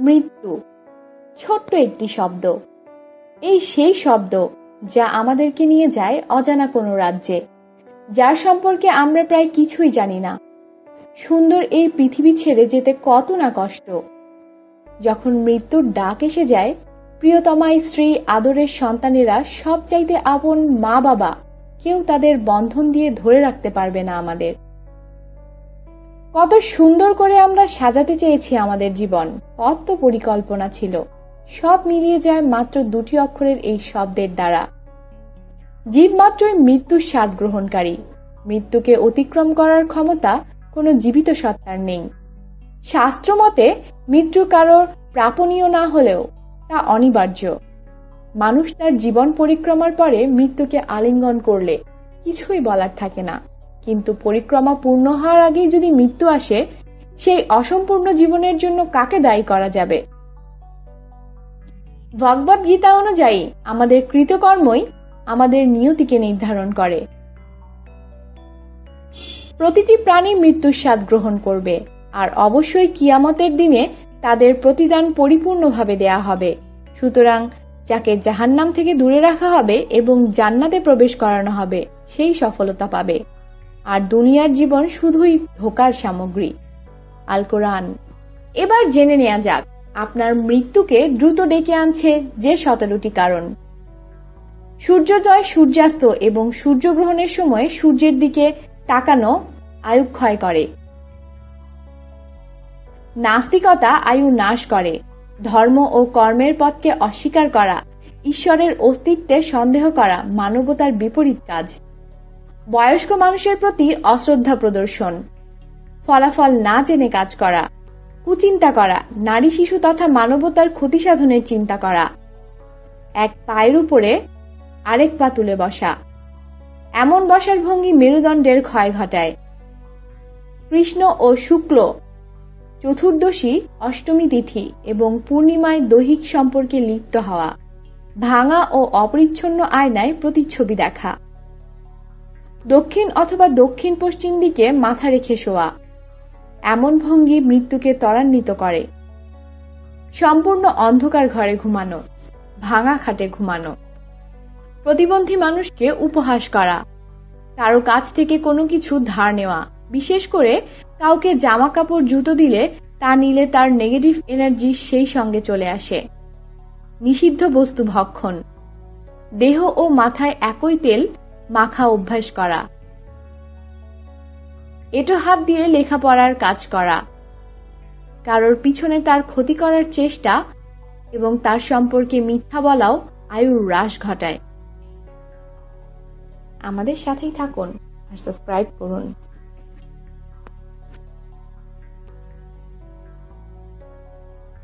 মৃত্যু। ছোট্ট একটি শব্দ। এই সেই শব্দ যা আমাদেরকে নিয়ে যায় অজানা কোনো রাজ্যে। যার সম্পর্কে আমরা প্রায় কিছুই জানি না। সুন্দর এই পৃথিবী ছেড়ে যেতে কত না কষ্ট। যখন মৃত্যুর ডাক এসে যায়, প্রিয়তমা স্ত্রী, আদরের সন্তানেরা সব চাইতে আপন মা বাবা কেউ তাদের বন্ধন দিয়ে ধরে রাখতে পারবে না আমাদের। কত সুন্দর করে আমরা সাজাতে চেয়েছি আমাদের জীবন। কত পরিকল্পনা ছিল। সব মিলিয়ে যায় মাত্র দুটি অক্ষরের এই শব্দের দ্বারা। জীব মাত্রই মৃত্যুর স্বাদ গ্রহণকারী। মৃত্যুকে অতিক্রম করার ক্ষমতা কোনো জীবিত সত্তার নেই। শাস্ত্রমতে মৃত্যু কারোর প্রাপণীয় না হলেও তা অনিবার্য। মানুষ তার জীবন পরিক্রমার পরে মৃত্যুকে আলিঙ্গন করলে কিছুই বলার থাকে না। কিন্তু পরিক্রমা পূর্ণ হওয়ার আগেই যদি মৃত্যু আসে, সেই অসম্পূর্ণ জীবনের জন্য কাকে দায়ী করা যাবে? ভগবত গীতা অনুযায়ী, আমাদের কৃতকর্মই আমাদের নিয়তিকে নির্ধারণ করে। প্রতিটি প্রাণী মৃত্যুর স্বাদ গ্রহণ করবে, আর অবশ্যই কিয়ামতের দিনে তাদের প্রতিদান পরিপূর্ণভাবে দেয়া হবে। সুতরাং, যাকে জাহান্নাম থেকে দূরে রাখা হবে এবং জান্নাতে প্রবেশ করানো হবে, সেই সফলতা পাবে। আর দুনিয়ার জীবন শুধুই ধোকার সামগ্রী। আল কোরআন। এবার জেনে নেওয়া যাক, আপনার মৃত্যুকে দ্রুত ডেকে আনছে যে সতেরোটি কারণ। সূর্যোদয় সূর্যাস্ত এবং সূর্যগ্রহণের সময় সূর্যের দিকে তাকানো আয়ু ক্ষয় করে। নাস্তিকতা আয়ু নাশ করে। ধর্ম ও কর্মের পথকে অস্বীকার করা, ঈশ্বরের অস্তিত্বে সন্দেহ করা মানবতার বিপরীত কাজ। বয়স্ক মানুষের প্রতি অশ্রদ্ধা প্রদর্শন, ফলাফল না জেনে কাজ করা, কুচিন্তা করা, নারী শিশু তথা মানবতার ক্ষতি সাধনের চিন্তা করা, এক পায়ের উপরে আরেক পা তুলে বসা, এমন বসার ভঙ্গি মেরুদণ্ডের ক্ষয় ঘটায়। কৃষ্ণ ও শুক্ল চতুর্দশী অষ্টমী তিথি এবং পূর্ণিমায় দৈহিক সম্পর্কে লিপ্ত হওয়া, ভাঙা ও অপরিচ্ছন্ন আয়নায় প্রতিচ্ছবি দেখা। দক্ষিণ অথবা দক্ষিণ পশ্চিম দিকে মাথা রেখে শোয়া। এমন ভঙ্গি মৃত্যুকে ত্বরান্বিত করে। সম্পূর্ণ অন্ধকার ঘরে ঘুমানো, ভাঙা খাটে ঘুমানো। প্রতিবন্ধী মানুষকে উপহাস করা। কারও কাছ থেকে কোনো কিছু ধার নেওয়া। বিশেষ করে কাউকে জামা কাপড় জুতো দিলে তা নিলে তার নেগেটিভ এনার্জি সেই সঙ্গে চলে আসে। নিষিদ্ধ বস্তু ভক্ষণ। দেহ ও মাথায় একই তেল মাখা অভ্যাস করা। এটো হাত দিয়ে লেখাপড়ার কাজ করা। কারোর পিছনে তার ক্ষতি করার চেষ্টা এবং তার সম্পর্কে মিথ্যা বলাও আয়ুর হ্রাস ঘটায়। আমাদের সাথেই থাকুন আর সাবস্ক্রাইব করুন।